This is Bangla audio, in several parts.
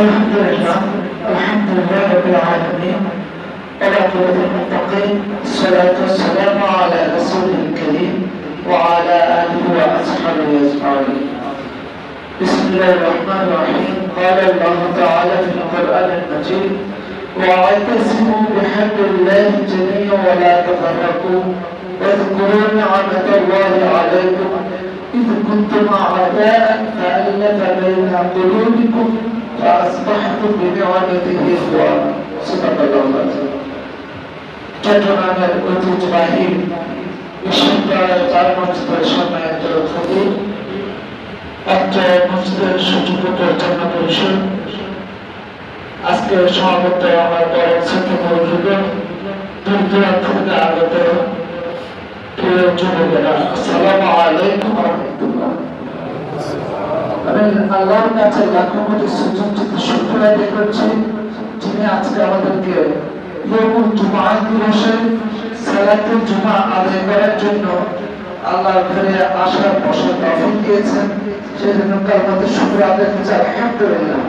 الحمد لله الحمد لله رب العالمين والعقبة للمتقين الصلاة والسلام على رسوله الكريم وعلى آله وأصحابه أجمعين. بسم الله الرحمن الرحيم. قال الله تعالى في القرآن المجيد وأعتصموا بحبل الله جميعا ولا تفرقوا واذكروا نعمة الله عليكم إذ كنتم أعداء فألف بين قلوبكم দেওয়ানিতে হিজবা সুবহানাল্লাহ চট্টগ্রামের ঐতিহ্যবাহী বিশ্ববিদ্যালয়ের চার মসজিদের সম্মানিত খতিব একটা মসজিদের সচিবতর জন্য পরিষদ আজকে সমাবেত আমার বড় ছাত্র মজুদের দূর দূরান্ত থেকে আলাইকুম আমি আল্লাহর কাছে লাখো কোটি শুক্র আদায় করছি, যিনি আজকে আমাদেরকে জুমা দিবসে জুমা আদায় করার জন্য আল্লাহ ঘরে আসার বসার দিয়েছেন। সেই জন্য কালমাতে শুক্র আদায় আলহামদুলিল্লাহ।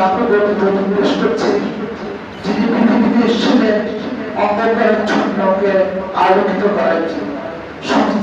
লাখো যিনি আলোকিত করার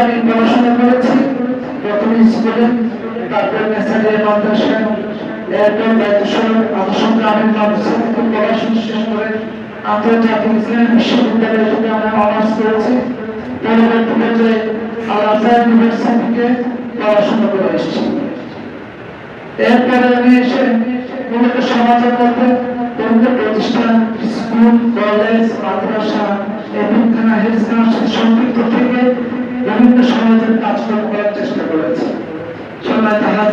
আমি পড়াশোনা করেছি প্রথমে স্কুলে মাদ্রাসায় এরপর আমি মাদ্রাসা থেকে পড়াশোনা শেষ করে আন্তর্জাতিক বিশ্ববিদ্যালয় থেকে অনার্স করেছি ইউনিভার্সিটি থেকে পড়াশোনা করে এসেছি এরপরে আমি এসে মূলত সমাজের মধ্যে বিভিন্ন প্রতিষ্ঠান স্কুল কলেজ মাদ্রাসা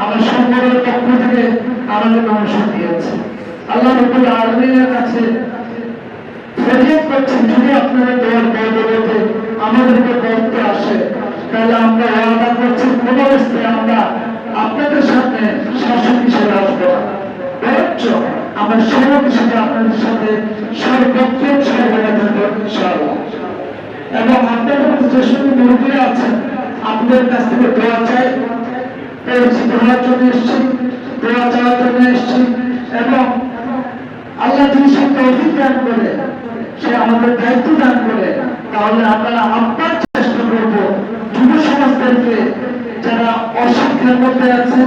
আমার সংগঠনের পক্ষ থেকে আমাদের নমস্কার দিয়েছে আল্লাহ রবুল আলমিনের কাছে ফরিয়াদ করছেন যদি আপনারা দোয়ার বদলতে আমাদেরকে বলতে আসে, তাহলে আমরা ওয়াদা করছি, কোন অবস্থায় আমরা আপনাদের সামনে শাসক হিসেবে আসব বরঞ্চ আমরা হিসেবে আপনাদের সাথে সর্বক্ষণ সর্বদা থাকব এবং আপনাদের মধ্যে যে মুরব্বীরা আছেন, আপনাদের কাছ থেকে দোয়া চাই। পেয়েছি দোয়ার জন্য দোয়া চাওয়ার জন্য এবং আল্লাহ যদি সে তৌফিক দান করে, সে আমাদের দায়িত্ব দান করে, তাহলে আমরা আপনার চেষ্টা করব যুব সমাজদেরকে যারা অশিক্ষার মধ্যে আছে,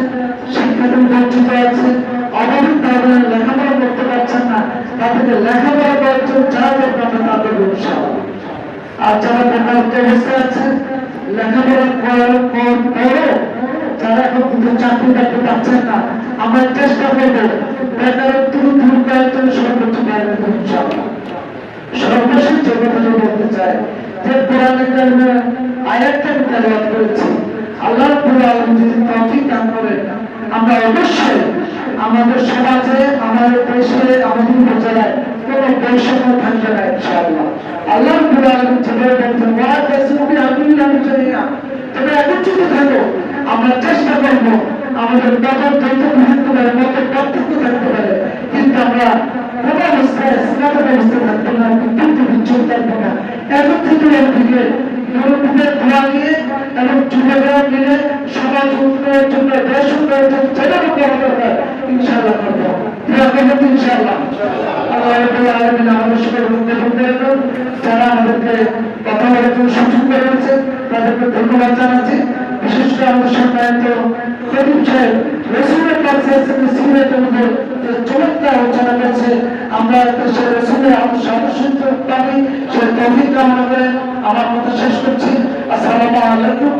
শিক্ষাতে বঞ্চিত আছে অভাবিক কারণে লেখাপড়া করতে পারছেন না, তাদেরকে লেখাপড়া করার যা দরকার তাদের উৎসাহ আর যারা বেকারত্ব অবস্থায় আছে, লেখাপড়া করার পর পরও কিন্তু চাকরি বাকরি পাচ্ছেন না। আমরা চেষ্টা করব বেকারত্ব সর্বশেষ বলতে চাই, যে কোরআনে করেছি, আল্লাহ যদি আমরা অবশ্যই আমাদের সমাজে, আমাদের দেশে, আমাদের উপজেলায় কোনো বৈষম্য থাকবে না আল্লাহ যেভাবে বলছেন ওয়া তাসবিহু বিআমিল্লাহি জামিআ তবে একত্রিত থাকো আমরা চেষ্টা করব আমাদের অবস্থায় থাকব না করা দরকার ইনশাআল্লাহ করব করব ইনশাআল্লাহ আল্লাহ রাব্বুল উন্নয়ন দেবেন যারা আমাদেরকে কথা বলার জন্য সুযোগ করে ধন্যবাদ জানাচ্ছি বিশেষ করে আমাদের সম্মানিত কাছে সিলেট আমাদের চমৎকার আলোচনা করছে আমরা দেশের রসুলের আমার সদস্য পাবি সে করে আমার মতো শেষ করছি আসসালামু আলাইকুম